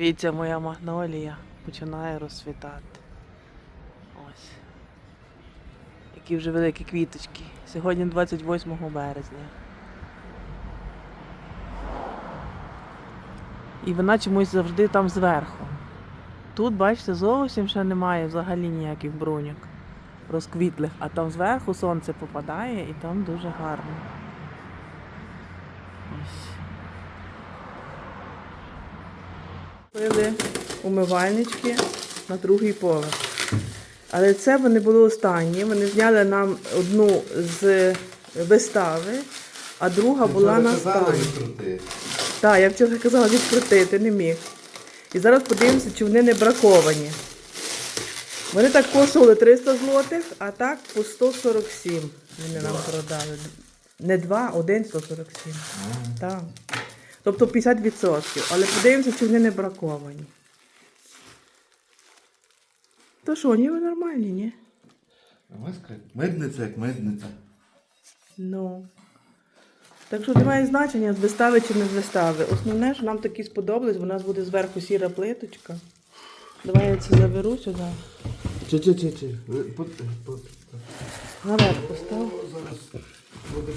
Дивіться, моя магнолія починає розцвітати. Ось. Які вже великі квіточки. Сьогодні 28 березня. І вона чомусь завжди там зверху. Тут, бачите, зовсім ще немає взагалі ніяких бруньок розквітлих, а там зверху сонце попадає і там дуже гарно. Ось. Купили умивальнички на другий поверх. Але це вони були останні. Вони зняли нам одну з вистави, а друга була на останній. Так, я вчора казала відкрутити, не міг. І зараз подивимося, чи вони не браковані. Вони так коштували 300 злотих, а так по 147 вони нам продали. Не два, один 147. Так. Тобто 50%. Але подивимося, чи вони не браковані. То що, ніби нормальні, ні? Медниця як медниця. Ну. Так що немає значення, з вистави чи не з вистави. Основне, що нам такі сподобались, бо у нас буде зверху сіра плиточка. Давай я це заберу сюди. Чи, чи, чи, чи. Наверх постав. Зараз буде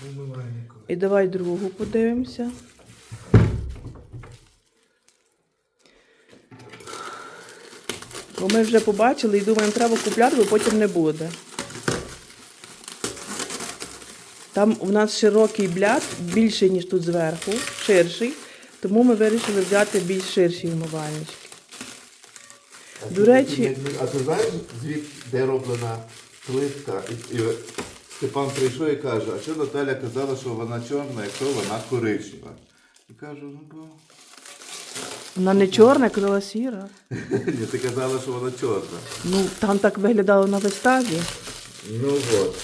помивальнику. І давай другу подивимося. Бо ми вже побачили і думаємо, треба купляти, бо потім не буде. Там у нас широкий бляд, більший, ніж тут зверху, ширший. Тому ми вирішили взяти більш ширші вмивальнички. До речі- А ти знаєш, звід, де роблена плитка? І, і Степан прийшов і каже, а що Наталя казала, що вона чорна, якщо вона коричнева? Я кажу, ну бо. Вона не чорна, казала сіра. Ні, ти казала, що вона чорна. Ну, там так виглядало на виставі. Ну от.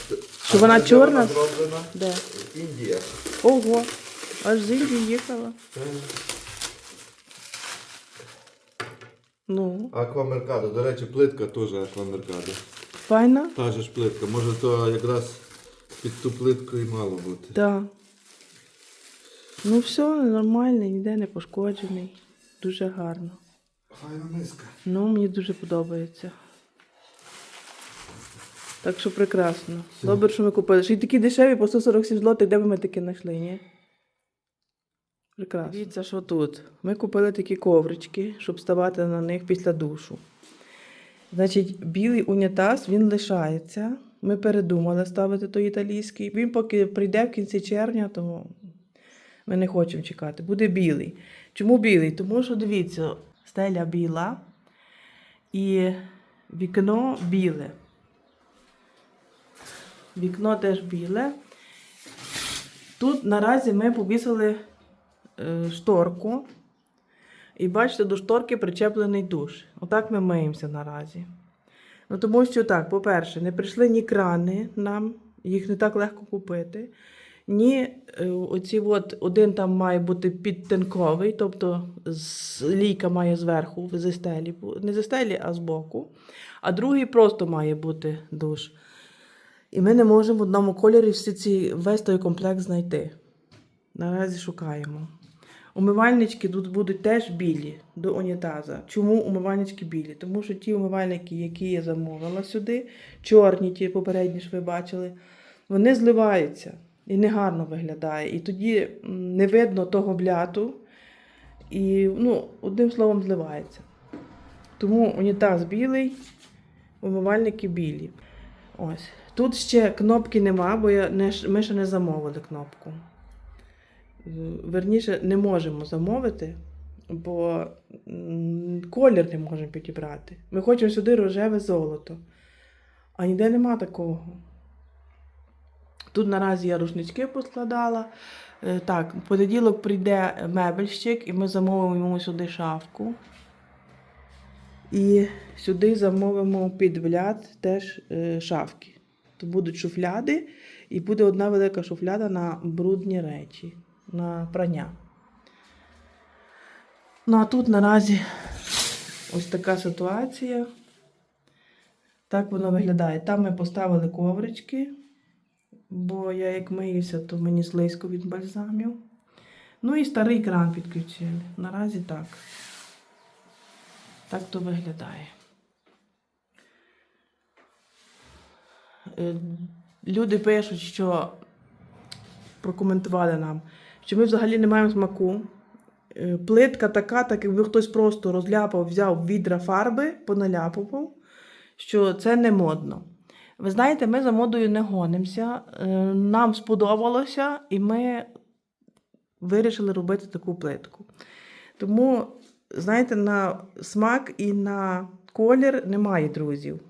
Що вона чорна? Вона зроблена? Де? Індія. Ого, аж з Індії їхала. Ну, Аквамеркадо. До речі, плитка теж аквамеркадо. файна? Та же ж плитка. Може то якраз під ту плитку і мало бути. Так. Ну, все, нормальний, ніде не пошкоджений. Дуже гарно. Файна миска. Ну, мені дуже подобається. Так що прекрасно. Добре, що ми купили. Ще й такі дешеві по 147 злотих, де б ми такі знайшли, ні? Прекрасно. Дивіться, що тут. Ми купили такі коврички, щоб ставати на них після душу. Значить, білий унітаз він лишається. Ми передумали ставити той італійський. Він поки прийде в кінці червня, тому ми не хочемо чекати. Буде білий. Чому білий? Тому що дивіться, стеля біла і вікно біле. Вікно теж біле. Тут наразі ми повісили е, шторку. І бачите, до шторки причеплений душ. Отак ми миємося наразі. Ну, тому що так, по-перше, не прийшли ні крани нам, їх не так легко купити. Ні, е, оці от, один там має бути підтинковий, тобто лійка має зверху, зі стелі, не зі а збоку. А другий просто має бути душ. І ми не можемо в одному кольорі всі ці, весь той комплект знайти. Наразі шукаємо. Умивальнички тут будуть теж білі до унітаза. Чому умивальнички білі? Тому що ті умивальники, які я замовила сюди, чорні, ті попередні, що ви бачили, вони зливаються і негарно виглядає. І тоді не видно того бляту. І, ну, одним словом, зливається. Тому унітаз білий, умивальники білі. Ось. Тут ще кнопки нема, бо я не, ми ще не замовили кнопку. Верніше, не можемо замовити, бо колір не можемо підібрати. Ми хочемо сюди рожеве золото. А ніде нема такого. Тут наразі я рушнички поскладала. Е, Так, в понеділок прийде мебельщик, і ми замовимо йому сюди шафку. І сюди замовимо під вляд теж е, шафки. То будуть шуфляди, і буде одна велика шуфляда на брудні речі, на прання. Ну а тут наразі ось така ситуація. Так воно виглядає. Там ми поставили коврички, бо я як миюся, то мені слизько від бальзамів. Ну і старий кран підключили. Наразі так. Так то виглядає. Е, Люди пишуть, що прокоментували нам, що ми взагалі не маємо смаку. Е, Плитка така, так якби хтось просто розляпав, взяв відра фарби, поналяпував, що це не модно. Ви знаєте, ми за модою не гонимося. Е, Нам сподобалося, і ми вирішили робити таку плитку. Тому, знаєте, на смак і на колір немає друзів.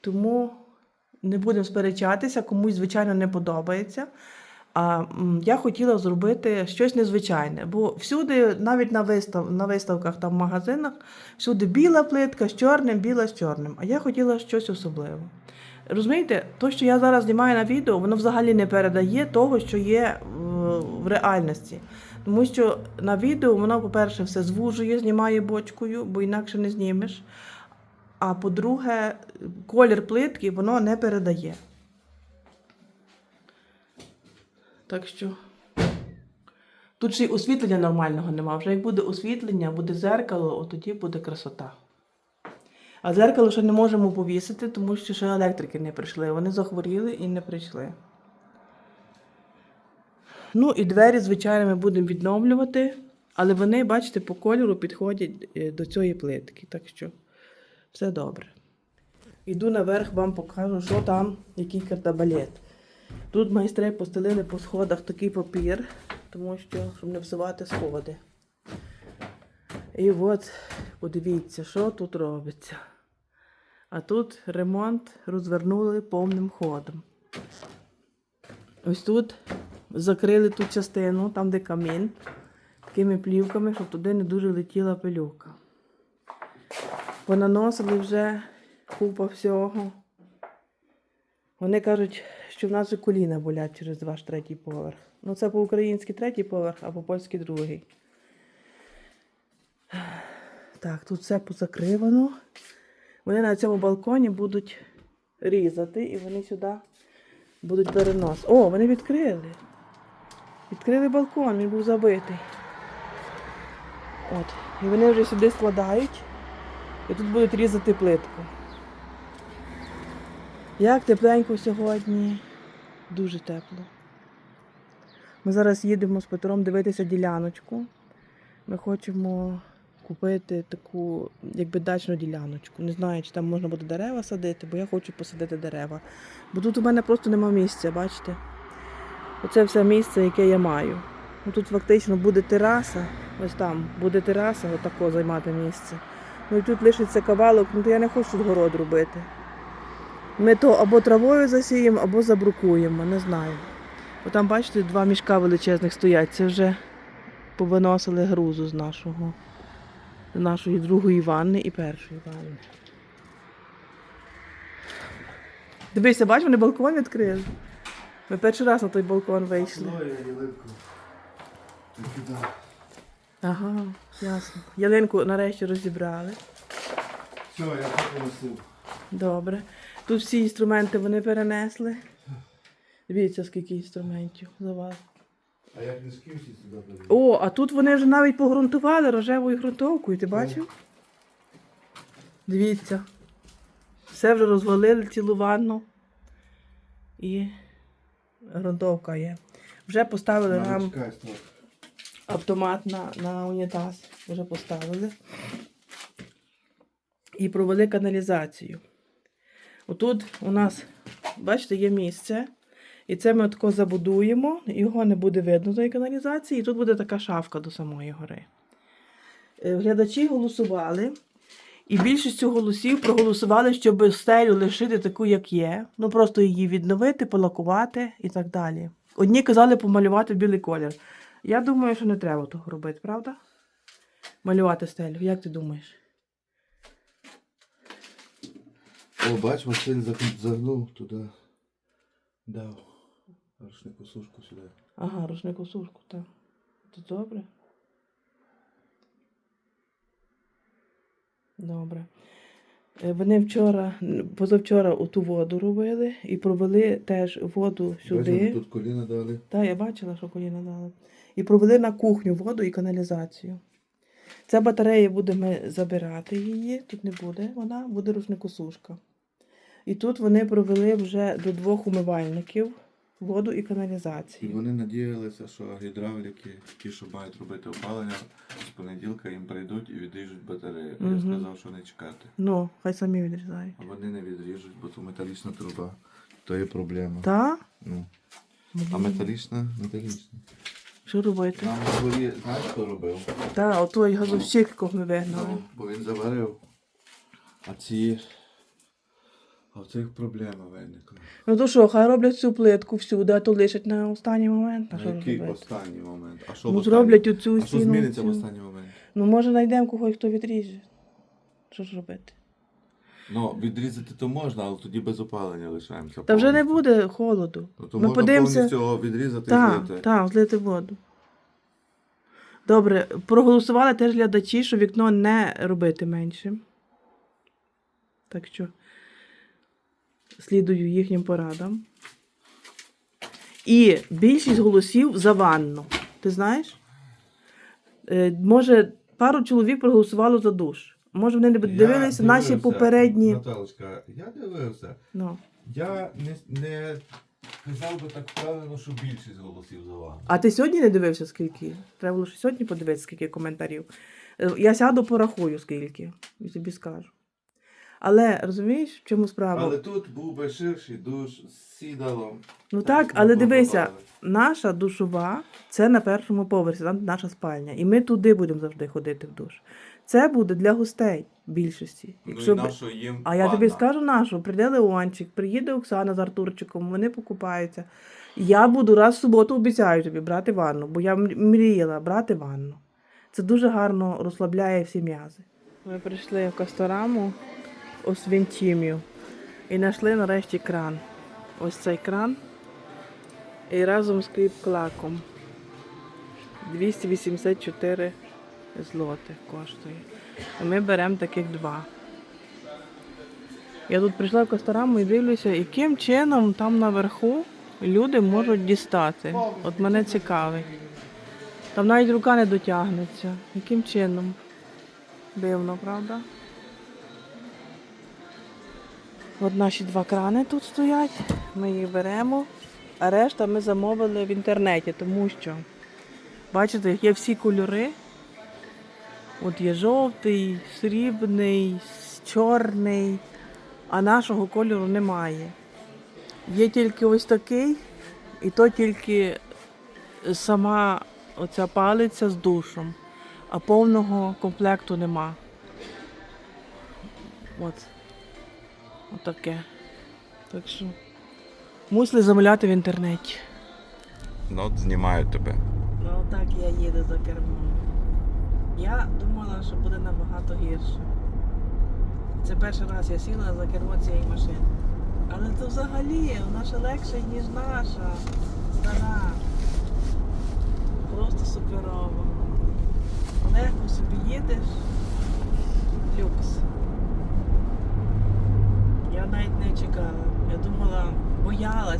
Тому не будемо сперечатися, комусь, звичайно, не подобається. А я хотіла зробити щось незвичайне, бо всюди, навіть на, вистав, на виставках там в магазинах, всюди біла плитка з чорним, біла з чорним. А я хотіла щось особливе. Розумієте, то, що я зараз знімаю на відео, воно взагалі не передає того, що є в, в реальності. Тому що на відео воно, по-перше, все звужує, знімає бочкою, бо інакше не знімеш. А по-друге, колір плитки воно не передає. Так що. Тут ще й освітлення нормального нема. Вже як буде освітлення, буде зеркало, от тоді буде красота. А зеркало ще не можемо повісити, тому що ще електрики не прийшли. Вони захворіли і не прийшли. Ну і двері, звичайно, ми будемо відновлювати, але вони, бачите, по кольору підходять е, до цієї плитки. Так що все добре. Іду наверх, вам покажу, що там, який картабалет. Тут майстри постелили по сходах такий папір, тому що, щоб не всувати сходи. І от, подивіться, що тут робиться. А тут ремонт розвернули повним ходом. Ось тут закрили ту частину, там де камін, такими плівками, щоб туди не дуже летіла пилюка. Понаносили вже купа всього. Вони кажуть, що в нас же коліна болять через ваш третій поверх. Ну, це по-українськи третій поверх, а по-польськи другий. Так, тут все позакривано. Вони на цьому балконі будуть різати і вони сюди будуть перенос. О, вони відкрили. Відкрили балкон, він був забитий. От. І вони вже сюди складають. І тут будуть різати плитку. Як тепленько сьогодні. Дуже тепло. Ми зараз їдемо з Петром дивитися діляночку. Ми хочемо купити таку, якби дачну діляночку. Не знаю, чи там можна буде дерева садити, бо я хочу посадити дерева. Бо тут у мене просто нема місця, бачите? Оце все місце, яке я маю. Ну, Тут фактично буде тераса, ось там буде тераса, отако займати місце. Ну і тут лишиться кавалок, ну то я не хочу тут город робити. Ми то або травою засіємо, або забрукуємо, не знаю. Бо там, бачите, два мішка величезних стоять. Це вже повиносили грузу з нашого, нашої другої ванни і першої ванни. Дивися, бач, вони балкон відкрили. Ми перший раз на той балкон вийшли. Ага, ясно. Ялинку нарешті розібрали. Все, я попросив. Добре. Тут всі інструменти вони перенесли. Дивіться, скільки інструментів за вас. А як скинься сюди перейти? О, а тут вони вже навіть погрунтували рожевою ґрунтовкою, ти бачив? Дивіться. Все вже розвалили цілу ванну. І ґрунтовка є. Вже поставили нам автомат на, на унітаз. Вже поставили. І провели каналізацію. Отут у нас, бачите, є місце. І це ми тако забудуємо, його не буде видно тої каналізації, і тут буде така шафка до самої гори. Е, Глядачі голосували, і більшістю голосів проголосували, щоб стелю лишити таку, як є. Ну просто її відновити, полакувати і так далі. Одні казали помалювати білий колір. Я думаю, що не треба того робити, правда? Малювати стелю. Як ти думаєш? О, бач, Василь заг- загнув туди. Дав. Рушнику сушку сюди. Ага, рушнику сушку, так. То добре. Добре. Е, Вони вчора, позавчора оту воду робили і провели теж воду сюди. тут коліна дали. Так, я бачила, що коліна дали. І провели на кухню воду і каналізацію. Ця батарея будемо забирати її. Тут не буде вона, буде рушникосушка. І тут вони провели вже до двох умивальників воду і каналізацію. І вони надіялися, що гідравліки, ті, що мають робити опалення, з понеділка їм прийдуть і відріжуть батарею. Я сказав, що не чекати. Ну, хай самі відрізають. А вони не відріжуть, бо то металічна труба. То є проблема. Та? Ну. А металічна? Металічна. Що робити? Нам на знаєш, хто робив? Та, отой газовщик, якого ми вигнали. Ну, бо він заварив. А ці. А в цих проблема виникла. Ну то що, хай роблять цю плитку всюди, а то лишать на останній момент. На що який робити? останній момент? А що в Ну останній? зроблять оцю А що стіну. зміниться в останній момент? Ну може знайдемо когось, хто відріже. Що ж робити? Ну, відрізати то можна, але тоді без опалення лишаємося. Та вже не повністю. буде холоду. Ну, то Ми можна подивимося. повністю його відрізати і Так, злити. так, злити воду. Добре, проголосували теж глядачі, що вікно не робити меншим. Так що слідую їхнім порадам. І більшість голосів за ванну. Ти знаєш? Е, може, пару чоловік проголосувало за душ. Може, вони не дивилися наші попередні. Наталочка, я дивився. Ну. Я не, не казав би так впевнено, що більшість голосів за вами. А ти сьогодні не дивився, скільки? Треба було сьогодні подивитися, скільки коментарів. Е, Я сяду, порахую, скільки, і тобі скажу. Але розумієш, в чому справа? Але тут був би ширший душ з сідалом. ну Там так, але дивися, наша душова це на першому поверсі, там наша спальня. І ми туди будемо завжди ходити в душ. Це буде для гостей більшості. Ну, і б- нащо їм А я тобі скажу нашу, прийде Леончик, приїде Оксана з Артурчиком, вони покупаються. Я буду раз в суботу обіцяю тобі брати ванну, бо я мріяла брати ванну. Це дуже гарно розслабляє всі м'язи. Ми прийшли в Кастораму Освінчим'ю і знайшли нарешті кран. Ось цей кран. І разом з кліп-клаком. 284 злотих коштує. І ми беремо таких два. Я тут прийшла в Кастораму і дивлюся, яким чином там наверху люди можуть дістати. От мене цікавить. Там навіть рука не дотягнеться. Яким чином? Дивно, правда? От наші два крани тут стоять. Ми їх беремо. А решта ми замовили в інтернеті, тому що, бачите, є всі кольори. От є жовтий, срібний, чорний, а нашого кольору немає. Є тільки ось такий, і то тільки сама оця палиця з душом, а повного комплекту нема. От. Отаке. Так що мусили замовляти в інтернеті. Ну, от знімають тебе. Ну так я їду за кермом. Я думала, що буде набагато гірше. Це перший раз я сіла за кермо цієї машини. Але це взагалі вона ще легша, ніж наша. Стара. Просто суперово. Легко собі їдеш. Люкс. Я навіть не чекала. Я думала,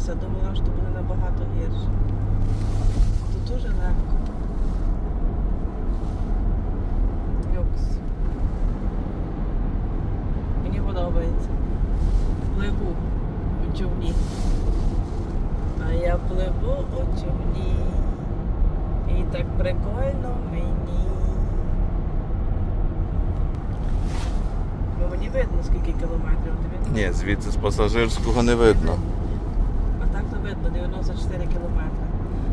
боялася, думала, що буде набагато гірше. Тут дуже легко. Люкс. Мені подобається. Пливу у човні. А я пливу у човні. І так прикольно мені. Ну мені видно, скільки кілометрів. Тобі Ні, звідси з пасажирського не видно. Видно 94 кілометри.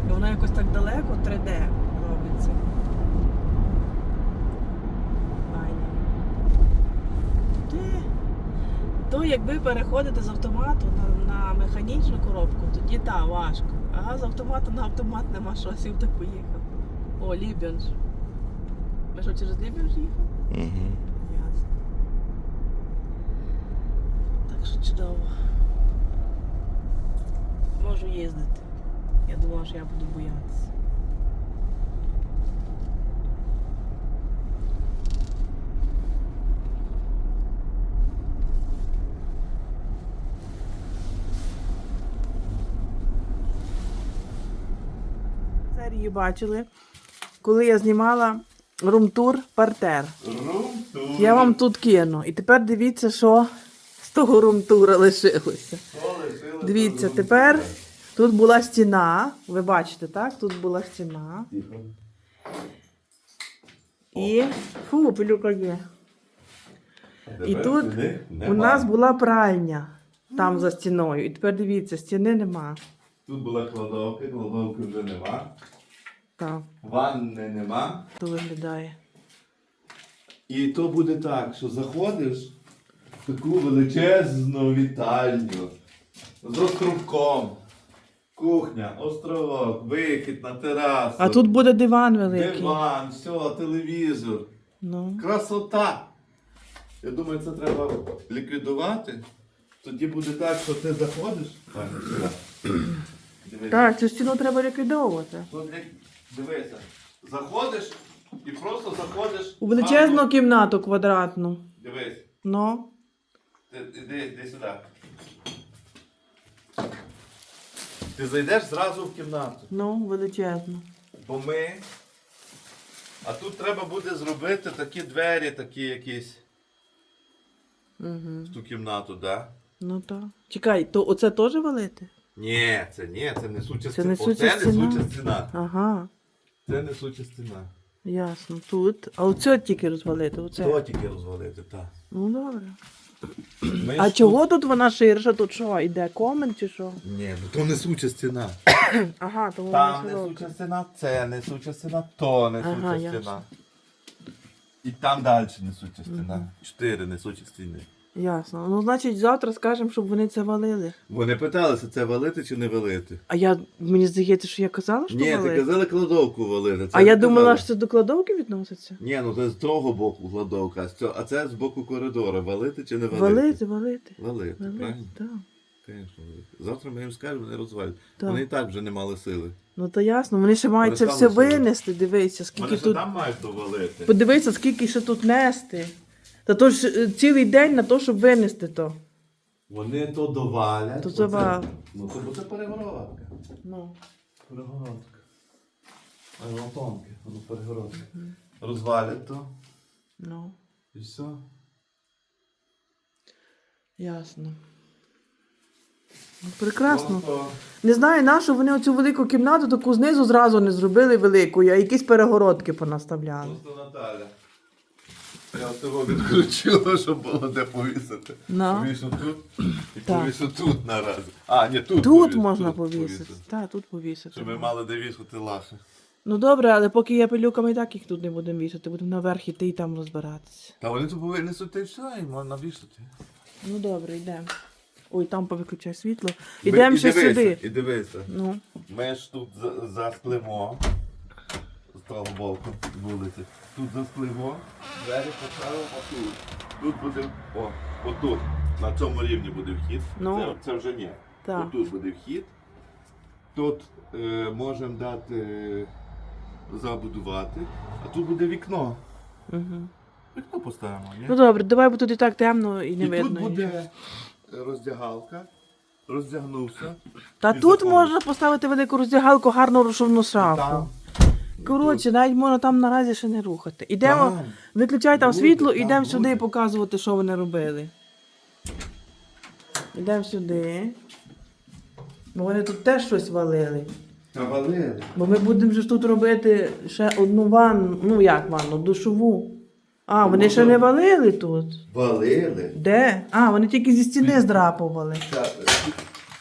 І воно якось так далеко 3D робиться. Ти. То якби переходити з автомату на, на механічну коробку, тоді так, важко. А з автомату на автомат нема що, сів та поїхав. О, Лібінж. Ми що, через Лібінж їхав? Угу. Ясно. Так що чудово. Можу їздити. Я думала, що я буду боятися. Серію бачили, коли я знімала румтур партер. Рум-тур. Я вам тут кину. І тепер дивіться, що з того румтура лишилося. Дивіться, тепер тут була стіна. Ви бачите, так? Тут була стіна. І фу, пилюка є. І тут у нас була пральня там за стіною. І тепер дивіться, стіни нема. Тут була кладовка, кладовки вже нема. Так, Ванни нема. то виглядає. І то буде так, що заходиш в таку величезну вітальню з островком. Кухня, островок, вихід на терасу. А тут буде диван великий. диван, все, телевізор. Ну. Красота! Я думаю, це треба ліквідувати. Тоді буде так, що ти заходиш. Дивись. Так, цю стіну треба ліквідовувати. Тут Дивися. Заходиш і просто заходиш. У величезну кімнату квадратну. Дивись. Ну. Ти, іди, іди сюди. Ти зайдеш зразу в кімнату. Ну, величезну. Бо ми. А тут треба буде зробити такі двері, такі якісь Угу. в ту кімнату, так? Да? Ну так. Чекай, то оце теж валити? Ні, це ні, це несуча Це стіна. Оце несуча стіна. Ага, Це несуча стіна. ясно. Тут. А оце тільки розвалити. Оце. То тільки розвалити, так. Ну добре. Ми А ж чого тут вона ширша? Тут що, йде комен чи що? Тут... Ні, ну то несуча стіна. Ага, то вона Там широка. несуча стіна, це несуча стіна, то несуча Ага, стіна. ясно. І там далі несуча стіна. Чотири несучі стіни. Ясно. Ну, значить, завтра скажемо, щоб вони це валили. Вони питалися, це валити чи не валити? А я, мені здається, що я казала, що Ні, ти валити. казали кладовку валити. Це А я не думала, що це до кладовки відноситься. Ні, ну це з того боку кладовка, а з цього- а це з боку коридору. Валити чи не валити? Валити, валити. Валити, Валити, правильно? так. Завтра ми їм скажемо, вони розвалять. Вони і так вже не мали сили. Ну то ясно, вони ще мають це все собі. винести. Дивися, скільки Вони тут. там мають довалити. Подивися, скільки ще тут нести. Та то ж е, цілий день на те, щоб винести то. Вони то довалять. То оце- завал. Ну то бо це перегородка. Ну. Перегородка. А воно тонке, воно перегородка. Розвалять то Ну, і все. ясно. Ну, прекрасно. Не знаю, на що вони оцю велику кімнату таку знизу зразу не зробили великою, а якісь перегородки понаставляли. Просто Наталя. Я того відключила, щоб було де повісити. Ну. Повішу тут і Так. повішу тут наразі. А, ні, тут. Тут повішу, можна тут повісити. Так, тут повісити. Щоб ми мали де вішати лахи. Ну добре, але поки є пилюка, ми і так їх тут не будемо вішати, будемо наверх іти і там розбиратися. Та вони тут повинні сюди і все, і можна вішати. Ну добре, йдемо. Ой, там повиключай світло. Ви- Ідемо і ще дивися, сюди. І дивися. Ну, Ми ж тут за-. З того вулиці. Тут засклимо. Двері поставимо отут. Тут буде. О, отут. На цьому рівні буде вхід. Ну. Це, це вже ні. Так. Отут буде вхід. Тут е, можемо дати е, забудувати. А тут буде вікно. угу. Вікно поставимо, ні? ну добре, давай, бо тут і так темно і не І видно. тут буде роздягалка. Роздягнувся. Та і тут заходиш. можна поставити велику роздягалку, гарну розшовну шафу. Там. Коротше, навіть можна там наразі ще не рухати. Ідемо, Там. виключай там Буде, світло, там ідемо буде. сюди показувати, що вони робили. Ідемо сюди. Бо вони тут теж щось валили. Та валили. Бо ми будемо ж тут робити ще одну ванну, ну як ванну, душову. А, вони ще не валили тут. Валили. Де? А, вони тільки зі стіни здрапували. Та,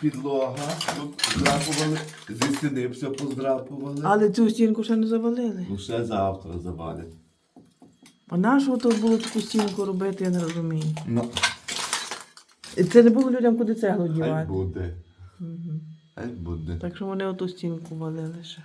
підлога, тут здрапували, зі стіни все поздрапували. Але цю стінку ще не завалили. Ну ще завтра завалять. А нашого тут було таку стінку робити, я не розумію. Ну, І це не було людям куди цеглу хай дівати. буде. Угу. Хай буде. Так що вони оту стінку валили ще.